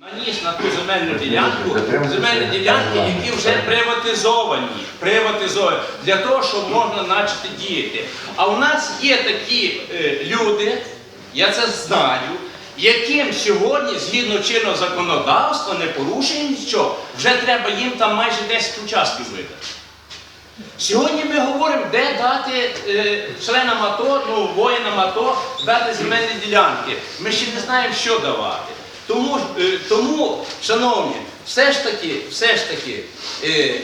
Наніс на ту земельну ділянку, земельні ділянки, які вже приватизовані, приватизовані, для того, щоб можна почати діяти. А у нас є такі е, люди, я це знаю, яким сьогодні, згідно чинного законодавства, не порушує нічого, вже треба їм там майже 10 участків видати. Сьогодні ми говоримо, де дати е, членам АТО, ну, воїнам АТО дати земельні ділянки. Ми ще не знаємо, що давати. Тому, е, тому шановні, все ж таки, все ж таки, е,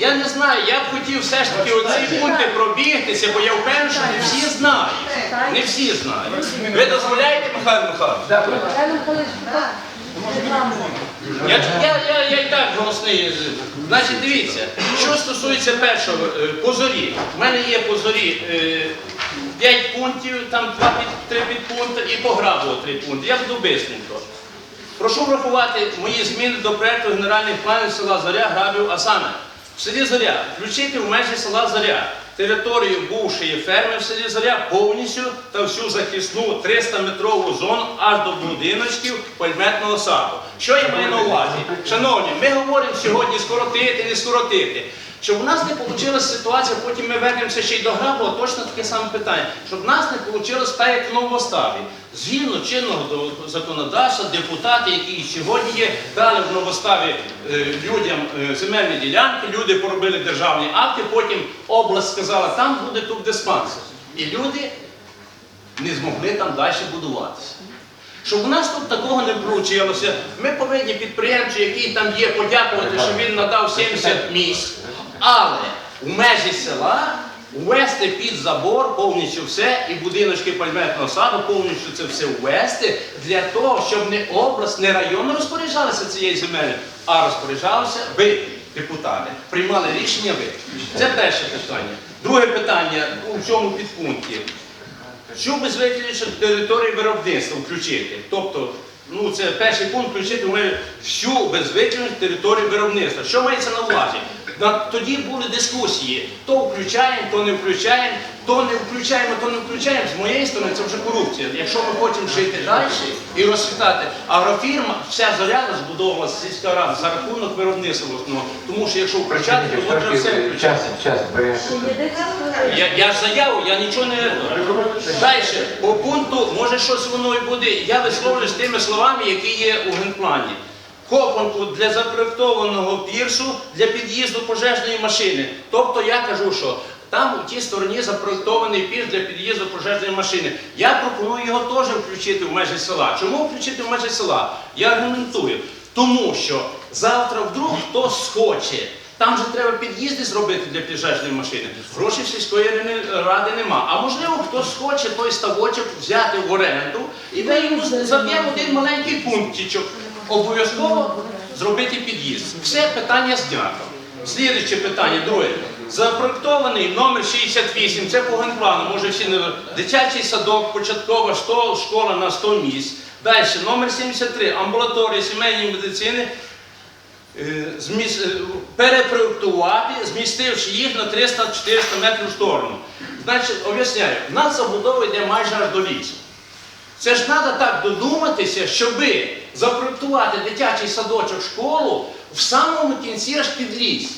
я не знаю, я б хотів все ж таки оці пункти пробігтися, бо я впевнений, що не всі знають. Не всі знають. Ви дозволяєте, Михайло Михайлович? Я, я, я, я і так голосний. Значить, дивіться, що стосується першого е, по зорі. У мене є по зорі 5 пунктів, там 2 під 3 підпункти і по грабу 3 пункти. Я буду бистренько. Прошу врахувати мої зміни до проекту генеральних планів села Зоря, Грабів, а саме в селі Зоря включити в межі села Зоря територію бувшої ферми в селі Зоря повністю та всю захисну 300-метрову зону аж до будиночків пальметного саду. Що я маю на увазі? Шановні, ми говоримо сьогодні скоротити, не скоротити. Щоб у нас не вийшла ситуація, потім ми вернемося ще й до грабу, точно таке саме питання. Щоб в нас не вийшло так, як в новоставі. Згідно чинного законодавства, депутати, які сьогодні є, дали в новоставі е, людям е, земельні ділянки, люди поробили державні акти, потім область сказала, там буде тут диспансер. І люди не змогли там далі будуватися. Щоб у нас тут такого не вийшло, ми повинні підприємцю, який там є, подякувати, що він надав 70 місць. Але у межі села ввести під забор повністю все, і будиночки пальметного саду повністю це все ввести для того, щоб не область, не район розпоряджалися цією землею, а розпоряджалися ви, депутати, приймали рішення ви. Це перше питання. Друге питання у цьому підпункті. Що без виключення території виробництва включити? Тобто, ну це перший пункт включити ми всю без виключення територію виробництва. Що мається на увазі? Тоді були дискусії, то включаємо, то не включаємо, то не включаємо, то не включаємо. З моєї сторони це вже корупція. Якщо ми хочемо жити далі і розцвітати, агрофірма вся зоряна збудовувалася сільська рада за рахунок виробництва основного. Тому що якщо включати, то можна все включати. Час, час. Я, я ж заяву, я нічого не. Далі, по пункту, може щось воно і буде. Я висловлюсь тими словами, які є у генплані. Копанку для запроектованого піршу для під'їзду пожежної машини. Тобто я кажу, що там у тій стороні запроектований пірс для під'їзду пожежної машини. Я пропоную його теж включити в межі села. Чому включити в межі села? Я аргументую. Тому що завтра вдруг хтось схоче. Там же треба під'їзди зробити для пожежної машини. Грошей сільської ради- нема. А можливо, хтось схоче той ставочок взяти в оренду, і ми йому заб'ємо один маленький пунктичок. Обов'язково зробити під'їзд. Все питання знято. Слідуюче питання, друге. Запроектований номер 68, це по генплану, може всі не дитячий садок, початкова школа на 100 місць. Далі, номер 73, амбулаторія сімейної медицини е, е, перепроектувати, змістивши їх на 300-400 метрів в сторону. Значить, об'ясняю, в нас забудова йде майже аж до лісу. Це ж треба так додуматися, щоби запроектувати дитячий садочок школу в самому кінці аж під ліс.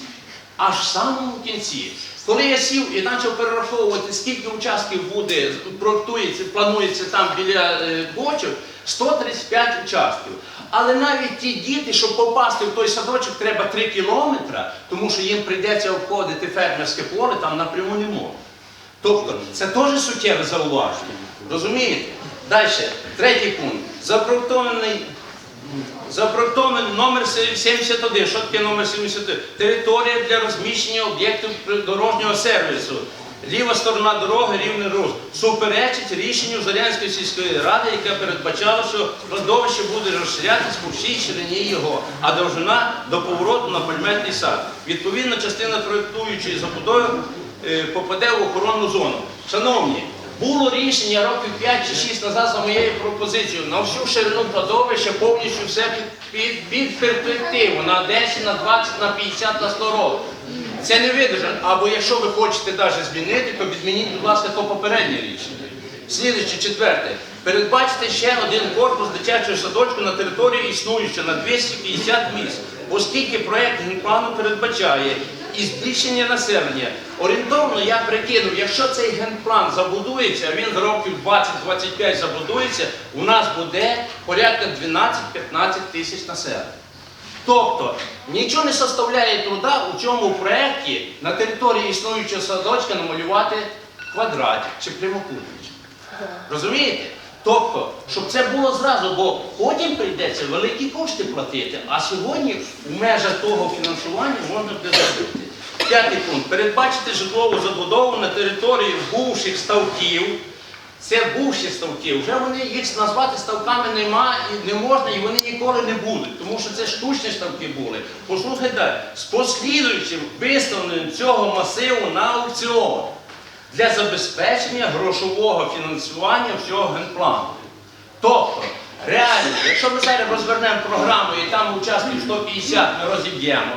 Аж в самому кінці. Коли я сів і почав перераховувати, скільки участків буде, проектується, планується там біля е, бочок, 135 участків. Але навіть ті діти, щоб попасти в той садочок, треба 3 кілометри, тому що їм прийдеться обходити фермерське поле, там напряму не можна. Тобто це теж суттєве зауваження. Розумієте? Далі, третій пункт. Запроектований, запроектований номер 71. Що таке номер 71? Територія для розміщення об'єктів дорожнього сервісу. Ліва сторона дороги, рівний рух. Суперечить рішенню Зорянської сільської ради, яке передбачало, що кладовище буде розширятися по всій ширині його, а довжина до повороту на пальметний сад. Відповідна частина проєктуючої забудови е, попаде в охоронну зону. Шановні, було рішення років 5 чи 6 назад за моєю пропозицією на всю ширину кладовища повністю все під, під, під перспективу на 10, на 20, на 50, на 100 років. Це не видержано. Або якщо ви хочете навіть змінити, то відмініть, будь ласка, то попереднє рішення. Слідуюче, четверте. передбачити ще один корпус дитячого садочку на території існуючого на 250 місць, оскільки проект генплану передбачає і збільшення населення. Орієнтовно я прикинув, якщо цей генплан забудується, а він років 20-25 забудується, у нас буде порядка 12-15 тисяч населення. Тобто нічого не составляє труда у цьому проєкті на території існуючого садочка намалювати квадратик чи прямокутничок. Розумієте? Тобто, щоб це було зразу, бо потім прийдеться великі кошти платити, а сьогодні в межах того фінансування можна буде зробити. П'ятий пункт. Передбачити житлову забудову на території бувших ставків. Це бувші ставки. Вже вони їх назвати ставками нема і не можна, і вони ніколи не будуть, тому що це штучні ставки були. Послухайте, з послідуючим виставленням цього масиву на аукціон для забезпечення грошового фінансування всього генплану. Тобто, реально, якщо ми зараз розвернемо програму і там учасників 150 ми розіб'ємо,